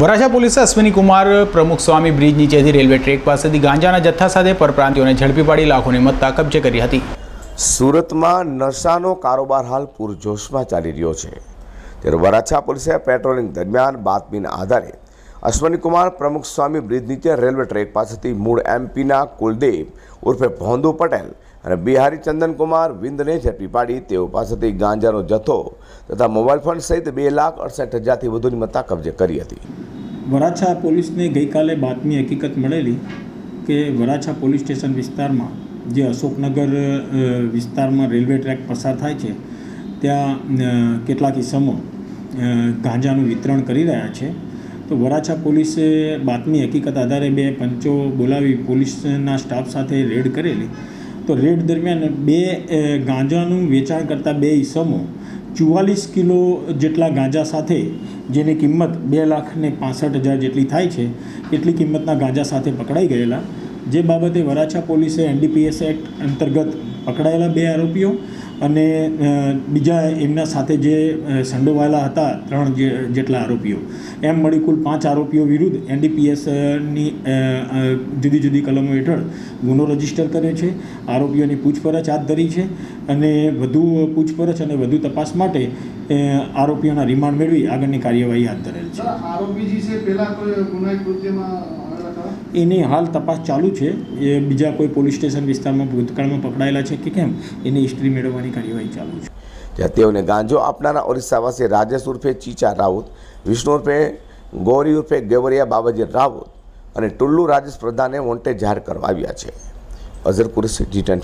વરાછા પોલીસે અશ્વિની કુમાર, પ્રમુખ સ્વામી બ્રિજ નીચેથી railway track પાસેથી ગાંજાના જથ્થા સાથે પરપ્રાંતિઓને ઝડપી પાડી લાખોની મત્તા કબજે કરી હતી. સુરતમાં નશાનો કારોબાર હાલ પૂરજોશમાં ચાલી રહ્યો છે. ત્યારે વરાછા પોલીસે પેટ્રોલિંગ દરમિયાન બાતમીના આધારે અશ્વની કુમાર, પ્રમુખ સ્વામી બ્રિજ નીચે રેલવે ટ્રેક પાસેથી મૂળ એમપીના કુલદેવ ઉર્ફે ભોંદુ પટેલ અને બિહારી ચંદનકુમાર વિંદને ઝડપી પાડી તેઓ પાસેથી ગાંજાનો જથ્થો તથા મોબાઈલ ફોન સહિત બે લાખ અડસઠ હજારથી વધુની મત્તા કબજે કરી હતી. વરાછા પોલીસને ગઈકાલે બાતમી હકીકત મળેલી કે વરાછા પોલીસ સ્ટેશન વિસ્તારમાં, જે અશોકનગર વિસ્તારમાં રેલવે ટ્રેક પસાર થાય છે, ત્યાં કેટલાક ઇસમો ગાંજાનું વિતરણ કરી રહ્યા છે. તો વરાછા પોલીસે બાતમી હકીકત આધારે બે પંચો બોલાવી પોલીસના સ્ટાફ સાથે રેડ કરેલી. તો રેડ દરમિયાન બે ગાંજાનું વેચાણ કરતા બે ઇસમો ચુવાલીસ કિલો જેટલા ગાંજા સાથે, જેની કિંમત બે લાખ ને પાસઠ હજાર જેટલી થાય છે, એટલી કિંમતના ગાંજા સાથે પકડાઈ ગયેલા. જે બાબતે વરાછા પોલીસે એનડીપીએસ એક્ટ અંતર્ગત પકડાયેલા બે આરોપીઓ અને બીજા એમના સાથે જે સંડોવાયેલા હતા ત્રણ જેટલા આરોપીઓ. એમ મળી કુલ પાંચ આરોપીઓ વિરુદ્ધ એનડીપીએસની જુદી જુદી કલમો હેઠળ ગુનો રજિસ્ટર કર્યો છે, આરોપીઓની પૂછપરછ હાથ ધરી છે અને વધુ પૂછપરછ અને વધુ તપાસ માટે આરોપીઓના રિમાન્ડ મેળવી આગળની કાર્યવાહી હાથ ધરેલ છે. આરોપી છે, પહેલા કોઈ ગુનાહિત કૃત્યમાં એની હાલ તપાસ ચાલુ છે. એ બીજા કોઈ પોલીસ સ્ટેશન વિસ્તારમાં ભૂતકાળમાં પકડાયેલા છે કે કેમ? એની હિસ્ટ્રી મેળવવાની કાર્યવાહી ચાલુ છે. જ્યાં તેઓને ગાંજો આપનારા ઓરિસ્સાવાસી રાજેશ ઉર્ફે ચીચા રાઉત, વિષ્ણુ ઉર્ફે ગૌરી ઉર્ફે ગેવરિયા બાબાજી રાઉત અને ટુલ્લુ રાજેશ પ્રધાને વોન્ટેડ જાહેર કરવા આવ્યા છે. અઝર કુરેશી, જી ટેન